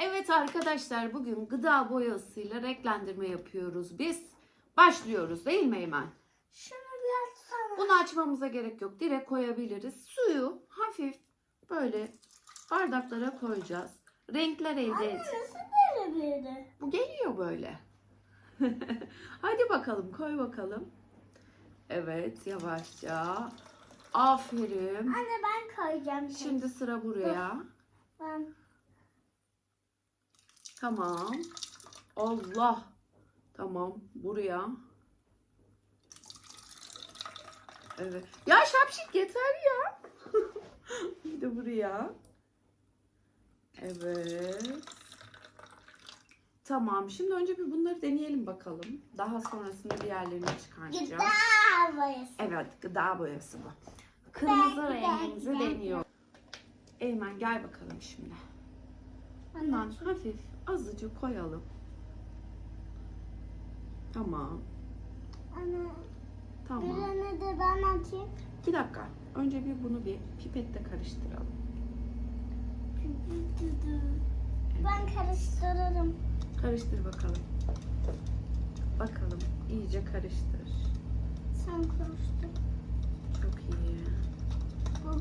Evet arkadaşlar bugün gıda boyasıyla renklendirme yapıyoruz. Biz başlıyoruz değil mi Eymen? Şunu bir açsana. Bunu açmamıza gerek yok. Direkt koyabiliriz. Suyu hafif böyle bardaklara koyacağız. Renkler elde Anne nasıl böyle? Bu geliyor böyle. Hadi bakalım koy bakalım. Evet yavaşça. Aferin. Anne ben koyacağım. Şimdi sıra buraya. Ben Tamam. Allah. Tamam. Buraya. Evet. Ya şapşik yeter ya. Bir de buraya. Evet. Tamam. Şimdi önce bir bunları deneyelim bakalım. Daha sonrasında diğerlerini çıkaracağız. gıda boyası. Evet, gıda boyası bu. Kırmızı Ben- rengimizi ben- deniyor. Eymen gel bakalım şimdi. Bundan hafif azıcık koyalım. Tamam. Anne. Tamam. Birini de ben atayım. Bir dakika. Önce bir bunu bir pipetle karıştıralım. Ben karıştırırım. Karıştır bakalım. Bakalım. iyice karıştır. Sen karıştır. Çok iyi.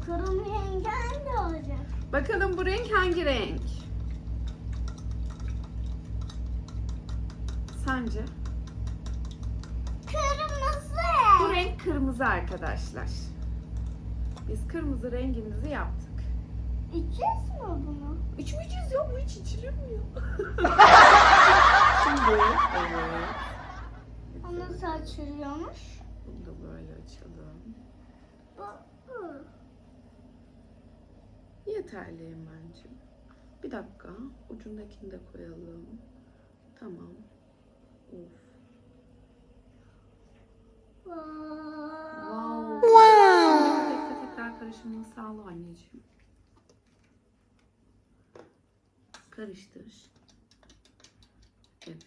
Kurum rengi hangi olacak? Bakalım bu renk hangi renk? Sence? Kırmızı. Bu renk kırmızı arkadaşlar. Biz kırmızı rengimizi yaptık. İçeceğiz mi bunu? İçmeyeceğiz ya bu hiç içirilmiyor. Şimdi evet. O nasıl açılıyormuş? Bunu da böyle açalım. Bu. bu. Yeterli Eymen'cim. Bir dakika. Ucundakini de koyalım. Tamam. Wow. Tekrar tekrar karışımını sağla anneciğim. Karıştır. Evet.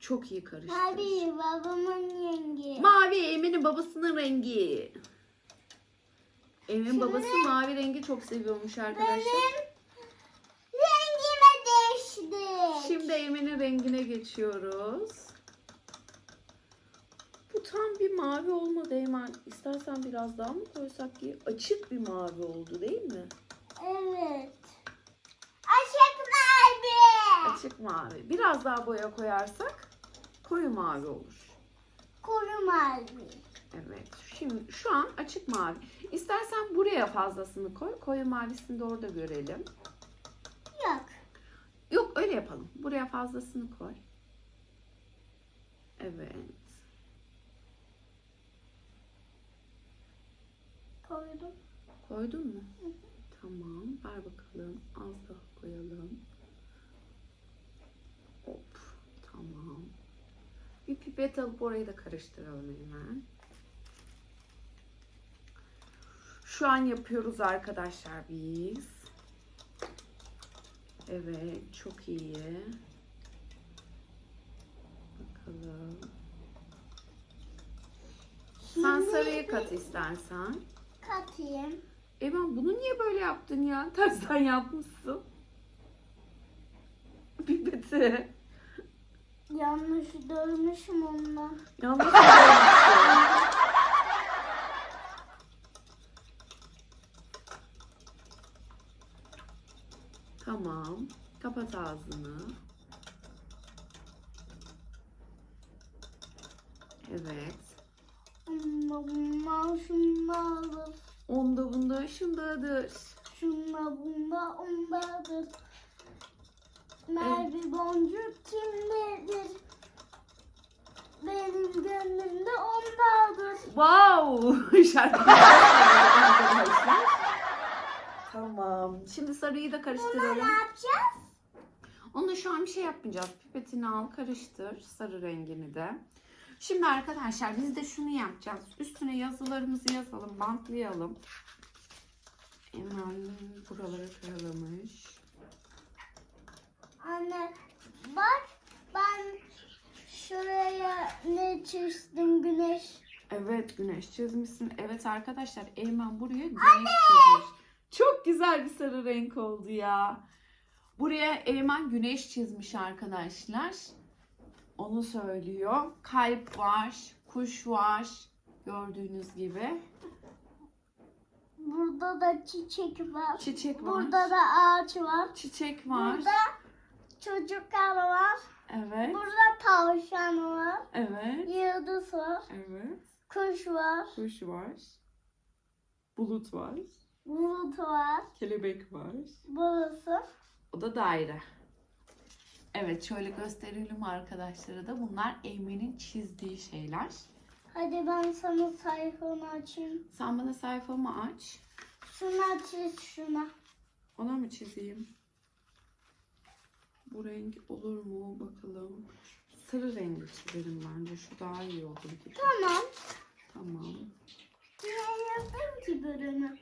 Çok iyi karıştır. Abi babamın yengi. Mavi Emin'in babasının rengi. Emin babası mavi rengi çok seviyormuş arkadaşlar. Benim rengime değişti. Şimdi Emin'in rengine geçiyoruz. Bu tam bir mavi olmadı Eymen. İstersen biraz daha mı koysak ki? Açık bir mavi oldu değil mi? Evet. Aşık mavi. Açık mavi. Biraz daha boya koyarsak koyu mavi olur. Kuru mavi. Evet. Şimdi şu an açık mavi. İstersen buraya fazlasını koy. Koyu mavisini de orada görelim. Yok. Yapalım. Buraya fazlasını koy. Evet. Koydum. Koydun mu? Tamam. Ver bakalım. Az daha koyalım. Hop. Tamam. Bir pipet alıp orayı da karıştıralım hemen. Şu an yapıyoruz arkadaşlar biz. Evet. Çok iyi. Bakalım. Sen Şimdi kat istersen. Katayım. Evan bunu niye böyle yaptın ya? Tersten yapmışsın. Pipeti. Yanlış dövmüşüm ondan. Yanlış mı yapmışsın? Tamam. Kapat ağzını. Evet. Bunda şundadır. Onda bunda şundadır. Şunda bunda ondadır. Merve boncuk kimdedir? Benim gönlümde ondadır. Wow! Şarkı. Tamam. Şimdi sarıyı da Buna karıştıralım. ne yapacağız? Onu şu an bir şey yapmayacağız. Pipetini al karıştır sarı rengini de. Şimdi arkadaşlar biz de şunu yapacağız. Üstüne yazılarımızı yazalım, bantlayalım. Hemen buralara karalamış. Anne bak ben şuraya ne çizdim güneş. Evet güneş çizmişsin. Evet arkadaşlar Eymen buraya güneş çizmiş. Çok güzel bir sarı renk oldu ya. Buraya Eymen güneş çizmiş arkadaşlar. Onu söylüyor. Kalp var, kuş var. Gördüğünüz gibi. Burada da çiçek var. Çiçek var. Burada da ağaç var. Çiçek var. Burada çocuklar var. Evet. Burada tavşan var. Evet. Yıldız var. Evet. Kuş var. Kuş var. Bulut var. Bulut var. Kelebek var. Burası. O da daire. Evet şöyle gösterelim arkadaşlara da. Bunlar Eymen'in çizdiği şeyler. Hadi ben sana sayfanı açayım. Sen bana sayfamı aç. Şuna çiz şuna. Ona mı çizeyim? Bu renk olur mu bakalım. Sarı rengi çizelim bence. Şu daha iyi olur gibi. Tamam. Tamam. Niye yaptım ki bölümü?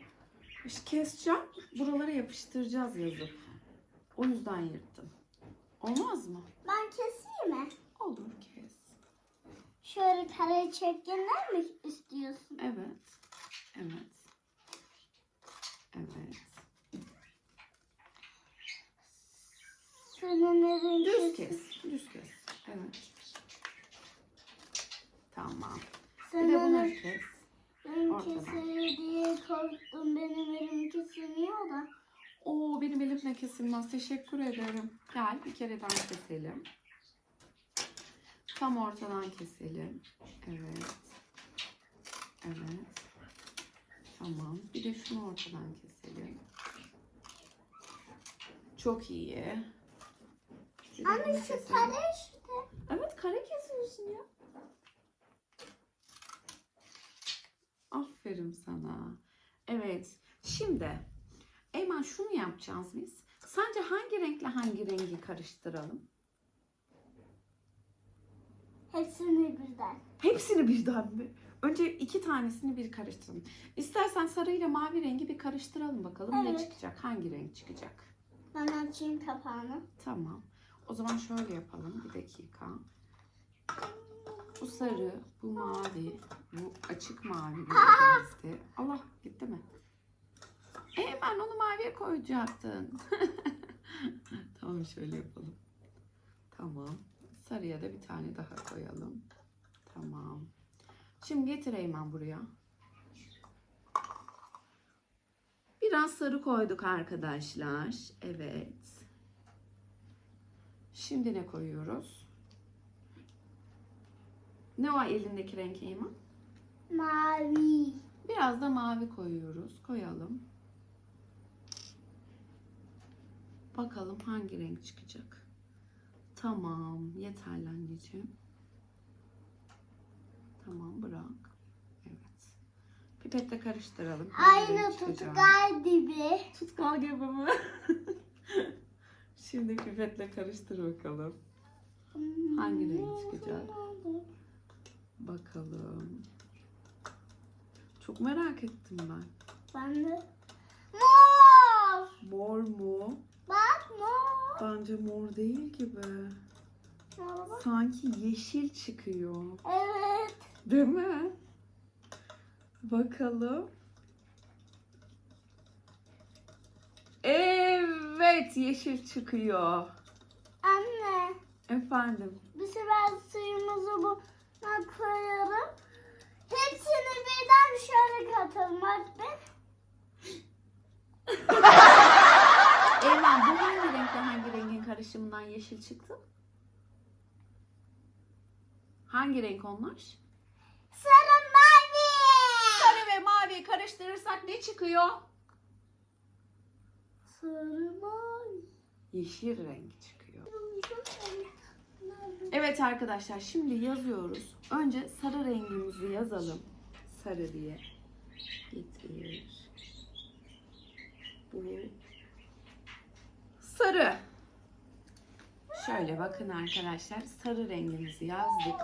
İşte keseceğim. Buralara yapıştıracağız yazıp. O yüzden yırttım. Olmaz mı? Ben keseyim mi? Olur kes. Şöyle kare çekimler mi istiyorsun? Evet. Evet. Evet. Sınırların Düz kes. Düz kes. Evet. Tamam. Bir de bunu Sınırların kes. ortadan. kesilir diye korktum. Benim elim kesiliyor da. Benim elimle kesilmez. Teşekkür ederim. Gel bir kere daha keselim. Tam ortadan keselim. Evet. Evet. Tamam. Bir de şunu ortadan keselim. Çok iyi. Bir Anne şu kare işte. Evet kare kesiyorsun ya. Aferin sana. Evet. Şimdi Eymen şunu yapacağız biz. Sence hangi renkle hangi rengi karıştıralım? Hepsini birden. Hepsini birden mi? Önce iki tanesini bir karıştıralım. İstersen sarı ile mavi rengi bir karıştıralım bakalım ne Evet. çıkacak? Hangi renk çıkacak? Ben açayım kapağını. Tamam. O zaman şöyle yapalım. Bir dakika. Bu sarı, bu mavi, bu açık mavi. Allah gitti mi? E ben onu maviye koyacaktın. tamam şöyle yapalım. Tamam. Sarıya da bir tane daha koyalım. Tamam. Şimdi getir Eymen buraya. Biraz sarı koyduk arkadaşlar. Evet. Şimdi ne koyuyoruz? Ne o elindeki renk Eymen? Mavi. Biraz da mavi koyuyoruz. Koyalım. Bakalım hangi renk çıkacak. Tamam. Yeterli anneciğim. Tamam bırak. Evet. Pipetle karıştıralım. Aynı tutkal gibi. Tutkal gibi mi? Şimdi pipetle karıştır bakalım. Hangi renk çıkacak? Bakalım. Çok merak ettim ben. Ben de. Mor. Mu? Bak mor. Bence mor değil gibi. Bak. Sanki yeşil çıkıyor. Evet. Değil mi? Bakalım. Evet yeşil çıkıyor. Anne. Efendim. Bir sefer suyumuzu buna koyalım. Hepsini birden şöyle katalım. Bak be. Bu hangi renkle hangi rengin karışımından yeşil çıktı? Hangi renk onlar? Sarı mavi. Sarı ve mavi karıştırırsak ne çıkıyor? Sarı mavi. Yeşil renk çıkıyor. Evet arkadaşlar şimdi yazıyoruz. Önce sarı rengimizi yazalım. Sarı diye. Getir. Bu. Sarı. Şöyle bakın arkadaşlar sarı rengimizi yazdık.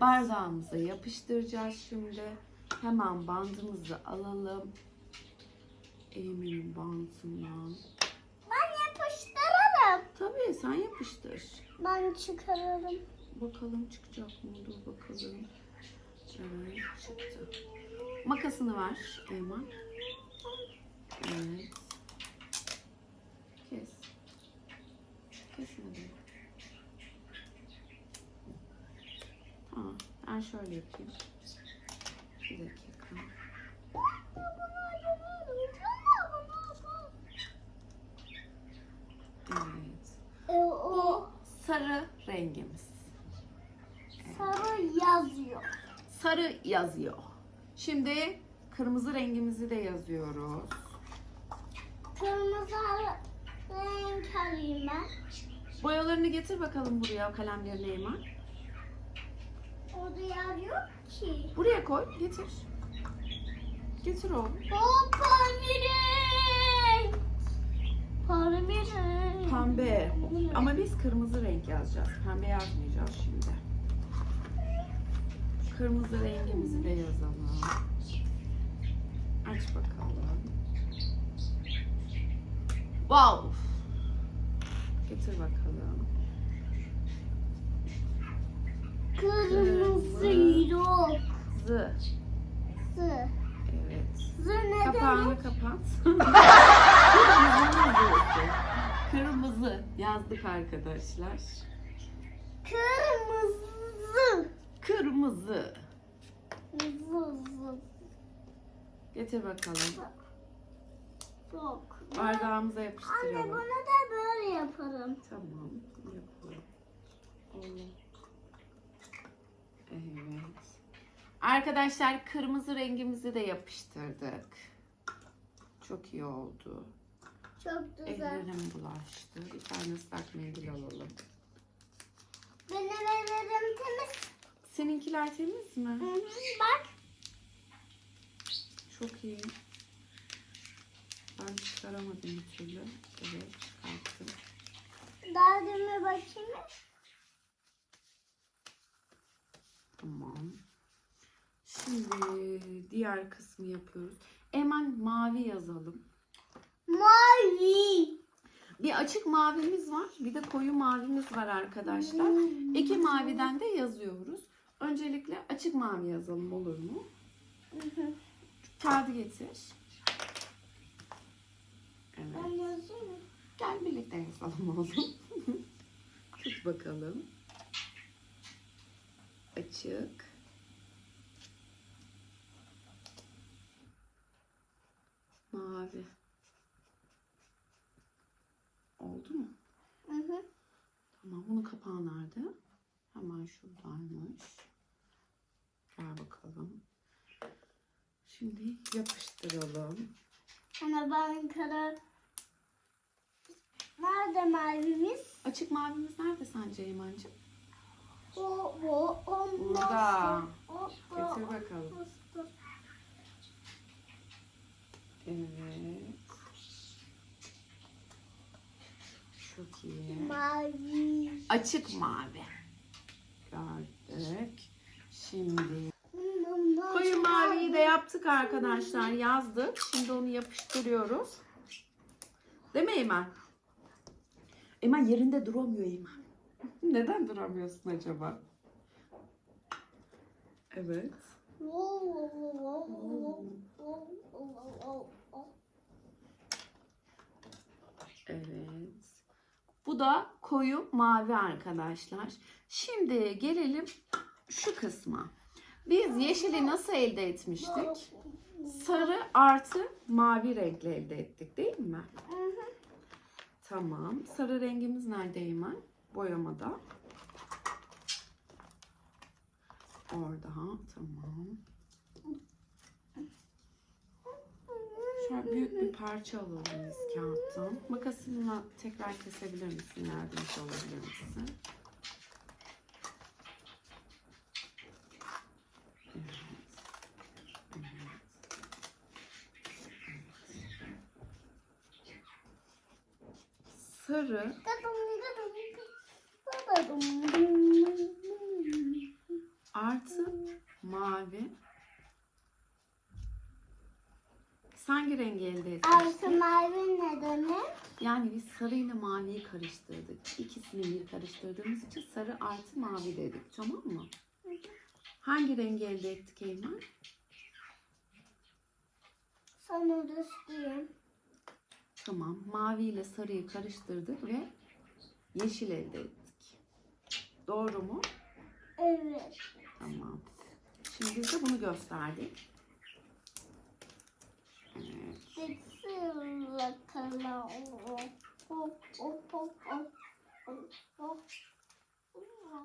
Bardağımıza yapıştıracağız şimdi. Hemen bandımızı alalım. Emin'in bantından. Ben yapıştırırım. Tabii sen yapıştır. Ben çıkarırım. Bakalım çıkacak mı? Dur bakalım. Evet çıktı. Makasını ver Eyman. Evet. Kes. Ben şöyle yapayım. Bir dakika. Evet. O Sarı rengimiz. sarı yazıyor. Sarı yazıyor. Şimdi kırmızı rengimizi de yazıyoruz. Kırmızı renk alayım ben. Boyalarını getir bakalım buraya kalemlerini Eymen. Orada yer yok ki. Buraya koy, getir. Getir oğlum. O pembe renk. Pembe renk. Pembe. Ama biz kırmızı renk yazacağız. Pembe yazmayacağız şimdi. Kırmızı rengimizi de yazalım. Aç bakalım. Wow. Getir bakalım. Kırmızı yok. Zı. Sı. Evet. Zı ne demek? Kapağını kapat. Kırmızı. Kırmızı yazdık arkadaşlar. Kırmızı. Kırmızı. Zı zı. Getir bakalım. Yok. Bardağımıza Anne yapıştıralım. bunu da böyle yaparım. Tamam. Yapalım. Olur. Evet. Arkadaşlar kırmızı rengimizi de yapıştırdık. Çok iyi oldu. Çok güzel. Ellerim bulaştı. Bir tane ıslak mendil alalım. Benim ellerim temiz. Seninkiler temiz mi? Hı hı, Bak. Çok iyi. Ben çıkaramadım bir türlü. Evet çıkarttım. Derdime bakayım. Tamam. Şimdi diğer kısmı yapıyoruz. Hemen mavi yazalım. Mavi. Bir açık mavimiz var. Bir de koyu mavimiz var arkadaşlar. İki maviden de yazıyoruz. Öncelikle açık mavi yazalım olur mu? Kağıdı getir. Ben Evet. yazayım mı? Gel birlikte yazalım oğlum. Tut bakalım. Açık. Mavi. Oldu mu? Hı hı. Tamam. Bunun kapağı nerede? Hemen şuradaymış. Gel bakalım. Şimdi yapıştıralım. Ama ben karar... Nerede mavimiz? Açık mavimiz nerede sence Eymen'cim? Burada. Getir bakalım. Evet. Çok iyi. Mavi. Açık mavi. Gördük. Şimdi koyu maviyi de yaptık arkadaşlar. Yazdık. Şimdi onu yapıştırıyoruz. Değil mi Eymen? Eymen yerinde duramıyor Eymen. Neden duramıyorsun acaba? Evet. Evet. Bu da koyu mavi arkadaşlar. Şimdi gelelim şu kısma. Biz yeşili nasıl elde etmiştik? Sarı artı mavi renkle elde ettik değil mi? Tamam. Sarı rengimiz nerede Eymen? Boyamada. Orada. Tamam. Şöyle büyük bir parça alalım biz kağıttan. Makasınla tekrar kesebilir misin? Yardımcı olabilir misin? Sarı artı mavi. Sen hangi rengi Artı mavi ne demek? Yani biz sarı ile maviyi karıştırdık. İkisini bir karıştırdığımız için sarı artı mavi dedik. Tamam mı? Hangi rengi elde ettik Eymen? Sana göstereyim. Tamam. Mavi ile sarıyı karıştırdık ve yeşil elde ettik. Doğru mu? Evet. Tamam. Şimdi biz de bunu gösterdik.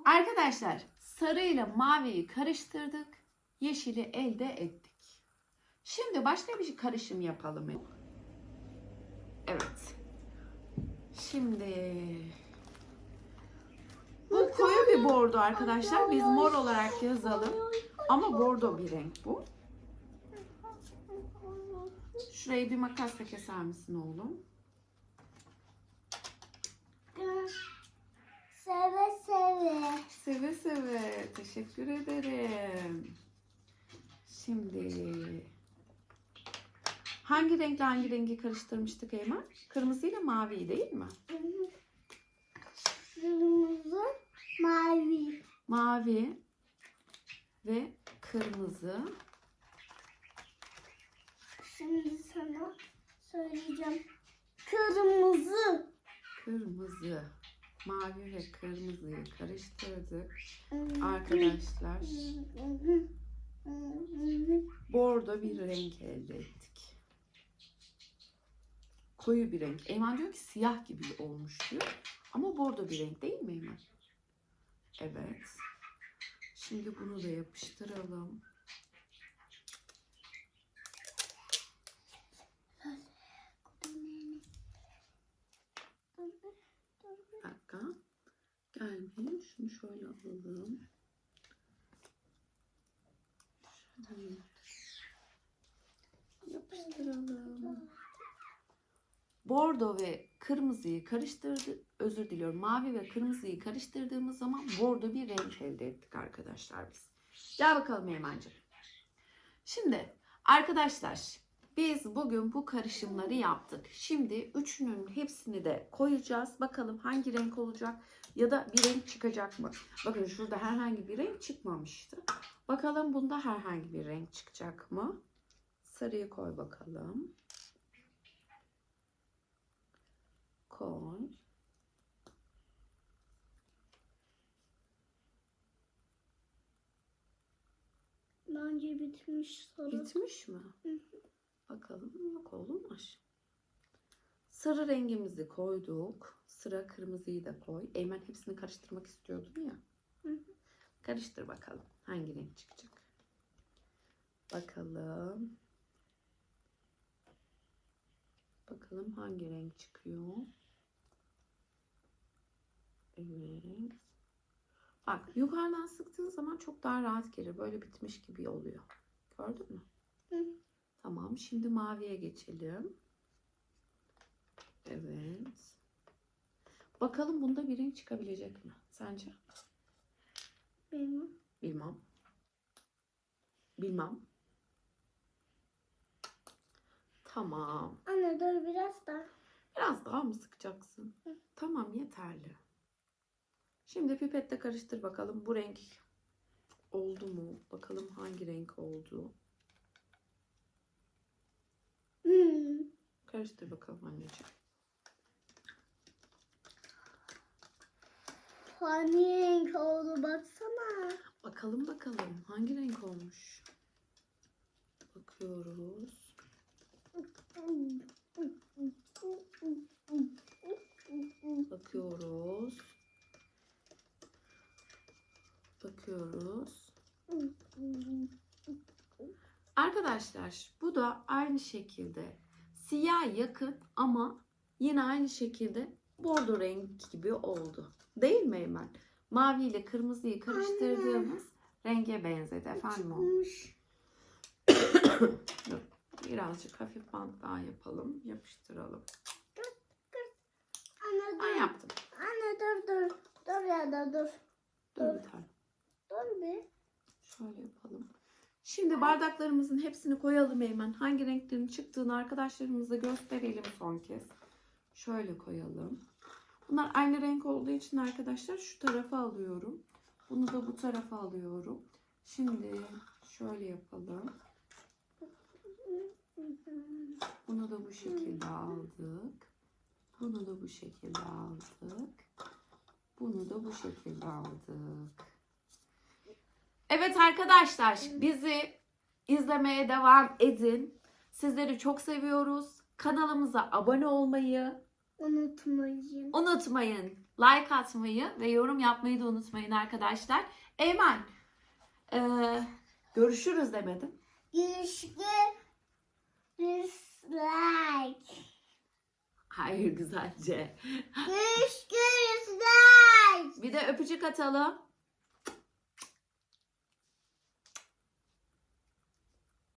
Arkadaşlar sarıyla maviyi karıştırdık. Yeşili elde ettik. Şimdi başka bir karışım yapalım. Evet. Şimdi bu koyu bir bordo arkadaşlar. Biz mor olarak yazalım. Ama bordo bir renk bu. Şurayı bir makasla keser misin oğlum? Seve seve. Seve seve. Teşekkür ederim. Şimdi hangi renkle hangi rengi karıştırmıştık Eymen? Kırmızıyla maviyi değil mi? Kırmızı, mavi. Mavi ve kırmızı. Şimdi sana söyleyeceğim. Kırmızı. Kırmızı. Mavi ve kırmızıyı karıştırdık. Arkadaşlar bordo bir renk elde ettik. Koyu bir renk. Eymen diyor ki siyah gibi olmuş diyor. Ama bordo bir renk değil mi Eymen? Evet. Şimdi bunu da yapıştıralım. Bir dakika. Gelmeyin. Şunu şöyle alalım. Yapıştıralım. Bordo ve kırmızıyı karıştırdı. Özür diliyorum. Mavi ve kırmızıyı karıştırdığımız zaman bordo bir renk elde ettik arkadaşlar biz. Gel bakalım Eymen'cim. Şimdi arkadaşlar biz bugün bu karışımları yaptık. Şimdi üçünün hepsini de koyacağız. Bakalım hangi renk olacak ya da bir renk çıkacak mı? Bakın şurada herhangi bir renk çıkmamıştı. Bakalım bunda herhangi bir renk çıkacak mı? Sarıyı koy bakalım. Koy. Bence bitmiş sarı. Bitmiş mi? Hı Bakalım yok olmuş. Sarı rengimizi koyduk. Sıra kırmızıyı da koy. Eymen hepsini karıştırmak istiyordun ya. Hı hı. Karıştır bakalım. Hangi renk çıkacak? Bakalım. Bakalım hangi renk çıkıyor. Evet. Bak yukarıdan sıktığın zaman çok daha rahat gelir. Böyle bitmiş gibi oluyor. Gördün mü? Hı. Tamam. Şimdi maviye geçelim. Evet. Bakalım bunda bir renk çıkabilecek mi? Sence? Benim. Bilmem. Bilmem. Tamam. Anne dur biraz da. Biraz daha mı sıkacaksın? Hı. Tamam yeterli. Şimdi pipetle karıştır bakalım bu renk oldu mu? Bakalım hangi renk oldu? Karıştır bakalım anneciğim. Hani renk oldu baksana. Bakalım bakalım hangi renk olmuş? Bakıyoruz. Bakıyoruz. Bakıyoruz. Arkadaşlar bu da aynı şekilde siyah yakın ama yine aynı şekilde bordo renk gibi oldu. Değil mi Eymen? Mavi ile kırmızıyı karıştırdığımız renge benzedi efendim o. Dur, Birazcık hafif bant daha yapalım. Yapıştıralım. Anne Ben dur. yaptım. Anne dur dur. Dur ya da dur. Dur bir tane. Dur bir. Şöyle yapalım. Şimdi bardaklarımızın hepsini koyalım hemen. Hangi renklerin çıktığını arkadaşlarımıza gösterelim son kez. Şöyle koyalım. Bunlar aynı renk olduğu için arkadaşlar şu tarafa alıyorum. Bunu da bu tarafa alıyorum. Şimdi şöyle yapalım. Bunu da bu şekilde aldık. Bunu da bu şekilde aldık. Bunu da bu şekilde aldık. Evet arkadaşlar bizi izlemeye devam edin. Sizleri çok seviyoruz. Kanalımıza abone olmayı Unutmayın. unutmayın. Like atmayı ve yorum yapmayı da unutmayın arkadaşlar. Eymen eee, görüşürüz demedim. Görüşürüz. Like. Hayır güzelce. Görüşürüz. Like. Bir de öpücük atalım.